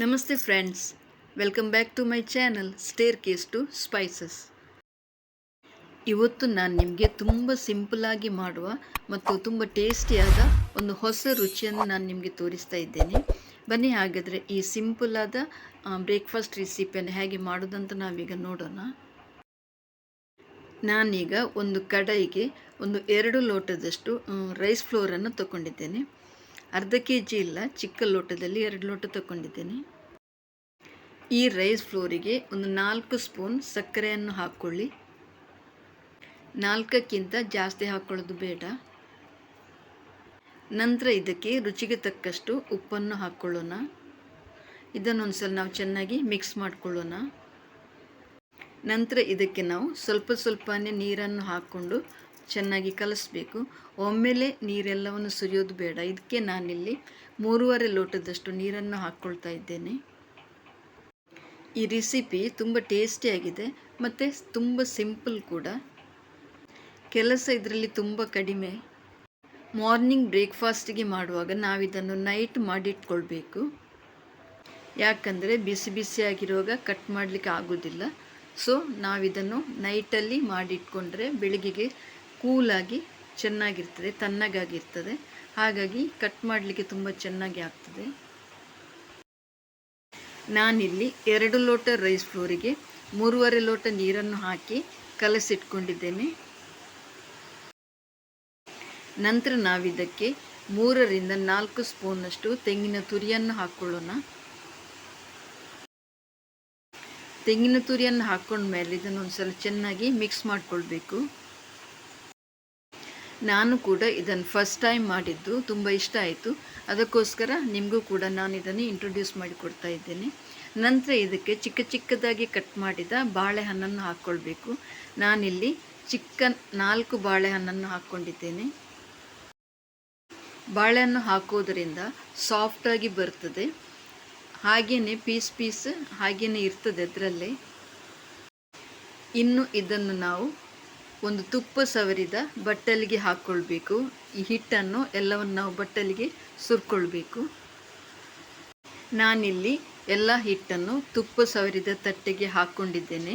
ನಮಸ್ತೆ friends welcome back to my channel staircase to spices ಇವತ್ತು ನಾನು ನಿಮಗೆ ತುಂಬ ಸಿಂಪಲಾಗಿ ಮಾಡುವ ಮತ್ತು ತುಂಬ ಟೇಸ್ಟಿಯಾದ ಒಂದು ಹೊಸ ರುಚಿಯನ್ನು ನಾನು ನಿಮಗೆ ತೋರಿಸ್ತಾ ಇದ್ದೇನೆ. ಬನ್ನಿ, ಹಾಗಾದರೆ ಈ ಸಿಂಪಲಾದ ಬ್ರೇಕ್ಫಾಸ್ಟ್ ರೆಸಿಪಿಯನ್ನು ಹೇಗೆ ಮಾಡೋದಂತ ನಾವೀಗ ನೋಡೋಣ. ನಾನೀಗ ಒಂದು ಕಡಾಯಿಗೆ ಒಂದು ಎರಡು ಲೋಟದಷ್ಟು ರೈಸ್ ಫ್ಲೋರನ್ನು ತಗೊಂಡಿದ್ದೇನೆ. ಅರ್ಧ ಕೆ ಜಿ ಇಲ್ಲ, ಚಿಕ್ಕ ಲೋಟದಲ್ಲಿ ಎರಡು ಲೋಟ ತಗೊಂಡಿದ್ದೇನೆ ಈ ರೈಸ್ ಫ್ಲೋರಿಗೆ ಒಂದು ನಾಲ್ಕು ಸ್ಪೂನ್ ಸಕ್ಕರೆಯನ್ನು ಹಾಕ್ಕೊಳ್ಳಿ. ನಾಲ್ಕಕ್ಕಿಂತ ಜಾಸ್ತಿ ಹಾಕ್ಕೊಳ್ಳೋದು ಬೇಡ. ನಂತರ ಇದಕ್ಕೆ ರುಚಿಗೆ ತಕ್ಕಷ್ಟು ಉಪ್ಪನ್ನು ಹಾಕ್ಕೊಳ್ಳೋಣ. ಇದನ್ನೊಂದು ಸಲ ನಾವು ಚೆನ್ನಾಗಿ ಮಿಕ್ಸ್ ಮಾಡಿಕೊಳ್ಳೋಣ. ನಂತರ ಇದಕ್ಕೆ ನಾವು ಸ್ವಲ್ಪ ಸ್ವಲ್ಪನೇ ನೀರನ್ನು ಹಾಕ್ಕೊಂಡು ಚೆನ್ನಾಗಿ ಕಲಿಸ್ಬೇಕು. ಒಮ್ಮೆಲೆ ನೀರೆಲ್ಲವನ್ನು ಸುರಿಯೋದು ಬೇಡ. ಇದಕ್ಕೆ ನಾನಿಲ್ಲಿ ಮೂರುವರೆ ಲೋಟದಷ್ಟು ನೀರನ್ನು ಹಾಕ್ಕೊಳ್ತಾ ಇದ್ದೇನೆ. ಈ ರೆಸಿಪಿ ತುಂಬ ಟೇಸ್ಟಿಯಾಗಿದೆ ಮತ್ತು ತುಂಬ ಸಿಂಪಲ್ ಕೂಡ. ಕೆಲಸ ಇದರಲ್ಲಿ ತುಂಬ ಕಡಿಮೆ. ಮಾರ್ನಿಂಗ್ ಬ್ರೇಕ್ಫಾಸ್ಟಿಗೆ ಮಾಡುವಾಗ ನಾವಿದನ್ನು ನೈಟ್ ಮಾಡಿಟ್ಕೊಳ್ಬೇಕು. ಯಾಕಂದರೆ ಬಿಸಿ ಬಿಸಿಯಾಗಿರುವಾಗ ಕಟ್ ಮಾಡಲಿಕ್ಕೆ ಆಗೋದಿಲ್ಲ. ಸೊ ನಾವಿದನ್ನು ನೈಟಲ್ಲಿ ಮಾಡಿಟ್ಕೊಂಡ್ರೆ ಬೆಳಗ್ಗೆಗೆ ಕೂಲಾಗಿ ಚೆನ್ನಾಗಿರ್ತದೆ, ತಣ್ಣಗಾಗಿರ್ತದೆ. ಹಾಗಾಗಿ ಕಟ್ ಮಾಡಲಿಕ್ಕೆ ತುಂಬ ಚೆನ್ನಾಗಿ ಆಗ್ತದೆ. ನಾನಿಲ್ಲಿ ಎರಡು ಲೋಟ ರೈಸ್ ಫ್ಲೋರಿಗೆ ಮೂರುವರೆ ಲೋಟ ನೀರನ್ನು ಹಾಕಿ ಕಲಸಿಟ್ಕೊಂಡಿದ್ದೇನೆ. ನಂತರ ನಾವಿದಕ್ಕೆ ಮೂರರಿಂದ ನಾಲ್ಕು ಸ್ಪೂನಷ್ಟು ತೆಂಗಿನ ತುರಿಯನ್ನು ಹಾಕ್ಕೊಳ್ಳೋಣ ತೆಂಗಿನ ತುರಿಯನ್ನು ಹಾಕ್ಕೊಂಡ್ಮೇಲೆ ಇದನ್ನು ಒಂದ್ಸಲ ಚೆನ್ನಾಗಿ ಮಿಕ್ಸ್ ಮಾಡಿಕೊಳ್ಬೇಕು. ನಾನು ಕೂಡ ಇದನ್ನು ಫಸ್ಟ್ ಟೈಮ್ ಮಾಡಿದ್ದು, ತುಂಬ ಇಷ್ಟ ಆಯಿತು. ಅದಕ್ಕೋಸ್ಕರ ನಿಮಗೂ ಕೂಡ ನಾನು ಇದನ್ನು ಇಂಟ್ರೊಡ್ಯೂಸ್ ಮಾಡಿಕೊಡ್ತಾ ಇದ್ದೇನೆ. ನಂತರ ಇದಕ್ಕೆ ಚಿಕ್ಕ ಚಿಕ್ಕದಾಗಿ ಕಟ್ ಮಾಡಿದ ಬಾಳೆಹಣ್ಣನ್ನು ಹಾಕ್ಕೊಳ್ಬೇಕು. ನಾನಿಲ್ಲಿ ಚಿಕ್ಕ ನಾಲ್ಕು ಬಾಳೆಹಣ್ಣನ್ನು ಹಾಕ್ಕೊಂಡಿದ್ದೇನೆ. ಬಾಳೆಹಣ್ಣು ಹಾಕೋದರಿಂದ ಸಾಫ್ಟಾಗಿ ಬರ್ತದೆ. ಹಾಗೆಯೇ ಪೀಸ್ ಪೀಸ್ ಹಾಗೆಯೇ ಇರ್ತದೆ ಅದರಲ್ಲೇ. ಇನ್ನು ಇದನ್ನು ನಾವು ಒಂದು ತುಪ್ಪ ಸವರಿದ ಬಟ್ಟಲಿಗೆ ಹಾಕ್ಕೊಳ್ಬೇಕು ಈ ಹಿಟ್ಟನ್ನು ಎಲ್ಲವನ್ನು ನಾವು ಬಟ್ಟಲಿಗೆ ಸುರ್ಕೊಳ್ಬೇಕು. ನಾನಿಲ್ಲಿ ಎಲ್ಲ ಹಿಟ್ಟನ್ನು ತುಪ್ಪ ಸವರಿದ ತಟ್ಟೆಗೆ ಹಾಕ್ಕೊಂಡಿದ್ದೇನೆ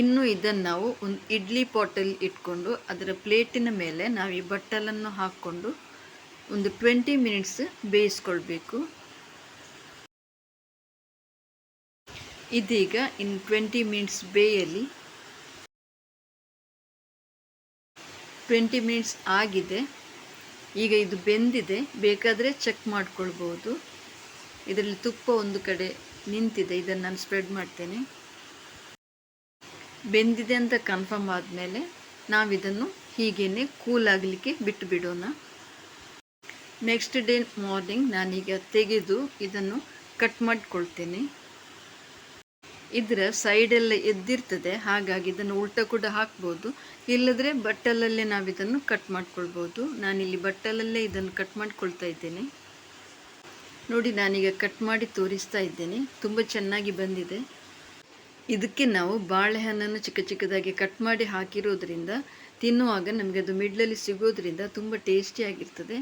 ಇನ್ನು ಇದನ್ನು ನಾವು ಒಂದು ಇಡ್ಲಿ ಪಾಟಲ್ಲಿ ಇಟ್ಕೊಂಡು ಅದರ ಪ್ಲೇಟಿನ ಮೇಲೆ ನಾವು ಈ ಬಟ್ಟಲನ್ನು ಹಾಕ್ಕೊಂಡು ಒಂದು ಟ್ವೆಂಟಿ ಮಿನಿಟ್ಸ್ ಬೇಯಿಸ್ಕೊಳ್ಬೇಕು. ಇದೀಗ ಇನ್ನು ಟ್ವೆಂಟಿ ಮಿನಿಟ್ಸ್ ಬೇಯಲಿ ಟ್ವೆಂಟಿ ಮಿನಿಟ್ಸ್ ಆಗಿದೆ. ಈಗ ಇದು ಬೆಂದಿದೆ. ಬೇಕಾದರೆ ಚೆಕ್ ಮಾಡ್ಕೊಳ್ಬೋದು. ಇದರಲ್ಲಿ ತುಪ್ಪ ಒಂದು ಕಡೆ ನಿಂತಿದೆ. ಇದನ್ನು ನಾನು ಸ್ಪ್ರೆಡ್ ಮಾಡ್ತೇನೆ. ಬೆಂದಿದೆ ಅಂತ ಕನ್ಫರ್ಮ್ ಆದಮೇಲೆ ನಾವಿದನ್ನು ಹೀಗೇ ಕೂಲ್ ಆಗಲಿಕ್ಕೆ ಬಿಟ್ಟು ಬಿಡೋಣ. ನೆಕ್ಸ್ಟ್ ಡೇ ಮಾರ್ನಿಂಗ್ ನಾನೀಗ ತೆಗೆದು ಇದನ್ನು ಕಟ್ ಮಾಡಿಕೊಳ್ತೇನೆ. ಇದರ ಸೈಡೆಲ್ಲ ಎದ್ದಿರ್ತದೆ, ಹಾಗಾಗಿ ಇದನ್ನು ಉಲ್ಟ ಕೂಡ ಹಾಕ್ಬೋದು. ಇಲ್ಲದ್ರೆ ಬಟ್ಟಲಲ್ಲೇ ನಾವು ಇದನ್ನು ಕಟ್ ಮಾಡ್ಕೊಳ್ಬೋದು. ನಾನಿಲ್ಲಿ ಬಟ್ಟಲಲ್ಲೇ ಇದನ್ನು ಕಟ್ ಮಾಡ್ಕೊಳ್ತಾ ಇದ್ದೇನೆ. ನೋಡಿ, ನಾನೀಗ ಕಟ್ ಮಾಡಿ ತೋರಿಸ್ತಾ ಇದ್ದೇನೆ. ತುಂಬ ಚೆನ್ನಾಗಿ ಬಂದಿದೆ. ಇದಕ್ಕೆ ನಾವು ಬಾಳೆಹಣ್ಣನ್ನು ಚಿಕ್ಕ ಚಿಕ್ಕದಾಗಿ ಕಟ್ ಮಾಡಿ ಹಾಕಿರೋದ್ರಿಂದ ತಿನ್ನುವಾಗ ನಮಗೆ ಅದು ಮಿಡ್ಲಲ್ಲಿ ಸಿಗೋದ್ರಿಂದ ತುಂಬ ಟೇಸ್ಟಿಯಾಗಿರ್ತದೆ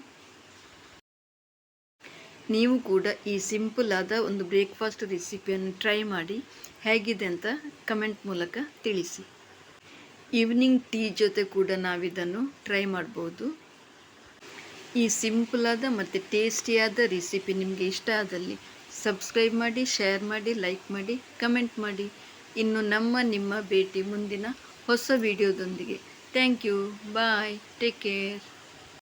ನೀವು ಕೂಡ ಈ ಸಿಂಪಲ್ ಆದ ಒಂದು ಬ್ರೇಕ್ಫಾಸ್ಟ್ ರೆಸಿಪಿಯನ್ನು ಟ್ರೈ ಮಾಡಿ ಹೇಗಿದೆ ಅಂತ ಕಮೆಂಟ್ ಮೂಲಕ ತಿಳಿಸಿ. ಈವ್ನಿಂಗ್ ಟೀ ಜೊತೆ ಕೂಡ ನಾವಿದನ್ನು ಟ್ರೈ ಮಾಡ್ಬೋದು. ಈ ಸಿಂಪಲಾದ ಮತ್ತು ಟೇಸ್ಟಿಯಾದ ರೆಸಿಪಿ ನಿಮಗೆ ಇಷ್ಟ ಆದಲ್ಲಿ ಸಬ್ಸ್ಕ್ರೈಬ್ ಮಾಡಿ ಶೇರ್ ಮಾಡಿ ಲೈಕ್ ಮಾಡಿ ಕಮೆಂಟ್ ಮಾಡಿ. ಇನ್ನು ನಮ್ಮ, ನಿಮ್ಮ ಭೇಟಿ ಮುಂದಿನ ಹೊಸ ವಿಡಿಯೋದೊಂದಿಗೆ thank you bye take care